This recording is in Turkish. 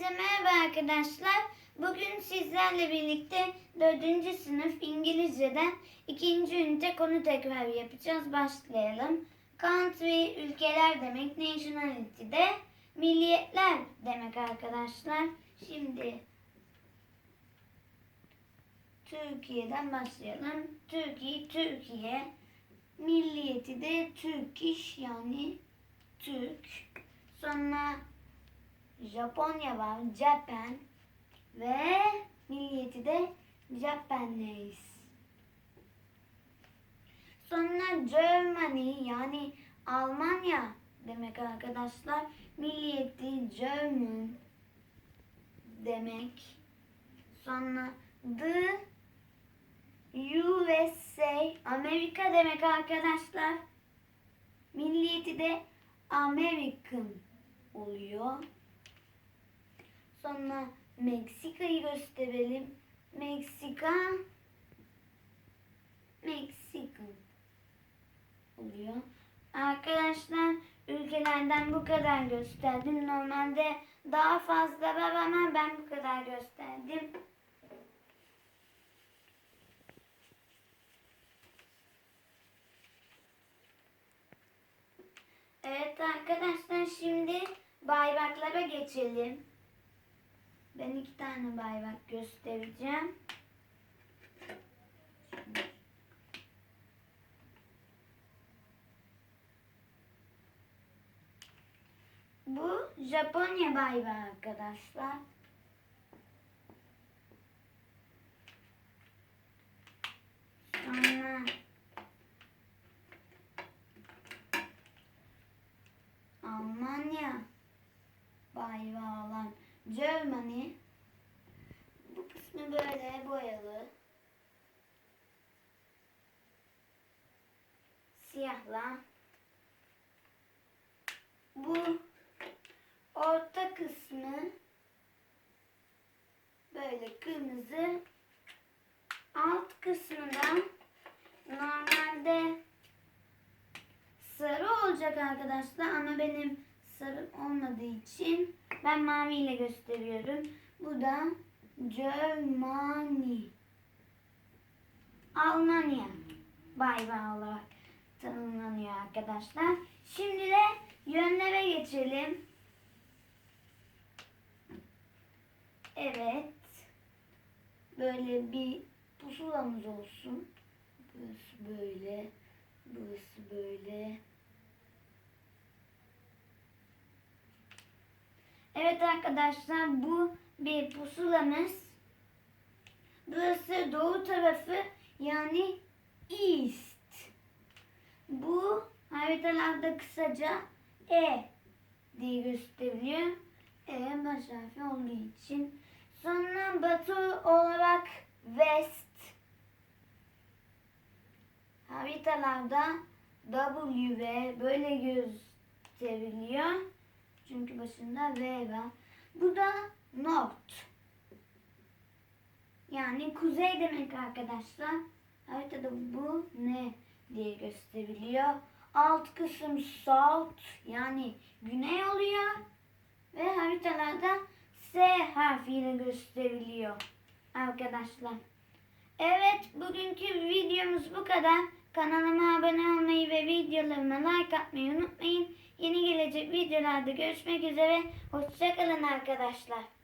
Hepinize merhaba arkadaşlar. Bugün sizlerle birlikte 4. sınıf İngilizceden 2. ünite konu tekrar yapacağız. Başlayalım. Country ülkeler demek, nationality de milliyetler demek arkadaşlar. Şimdi Türkiye'den başlayalım. Türkiye, Türkiye. Milliyeti de Turkish yani Türk. Sonra Japonya var, Japan ve milliyeti de Japanese. Sonra Germany yani Almanya demek arkadaşlar. Milliyeti German demek. Sonra the USA Amerika demek arkadaşlar. Milliyeti de American oluyor. Sonra Meksika'yı gösterelim. Meksika Meksikan oluyor. Arkadaşlar ülkelerden bu kadar gösterdim. Normalde daha fazla var ama ben bu kadar gösterdim. Evet arkadaşlar şimdi bayraklara geçelim. Ben iki tane bayrak göstereceğim. Bu Japonya bayrağı arkadaşlar. Sonra Almanya bayrağı olan Germany bu kısmı böyle boyalı. Siyahla. Bu orta kısmı böyle kırmızı. Alt kısmında normalde sarı olacak arkadaşlar ama benim sarı olmadığı için ben maviyle gösteriyorum. Bu da Germany. Almanya bayrağı olarak tanımlanıyor arkadaşlar. Şimdi de yönlere geçelim. Evet. Böyle bir pusulamız olsun. Burası böyle. Burası böyle. Evet arkadaşlar bu bir pusulamız. Burası doğu tarafı yani east. Bu haritalarda kısaca E diye gösteriliyor. E baş olduğu için. Sonra batı olarak west. Haritalarda W ve böyle gösteriliyor. Çünkü başında V var. Bu da north. Yani kuzey demek arkadaşlar. Haritada bu ne diye gösteriliyor. Alt kısım south yani güney oluyor. Ve haritalarda S harfiyle gösteriliyor arkadaşlar. Evet bugünkü videomuz bu kadar. Kanalıma abone olmayı ve videolarıma like atmayı unutmayın. Yeni gelecek videolarda görüşmek üzere. Hoşçakalın arkadaşlar.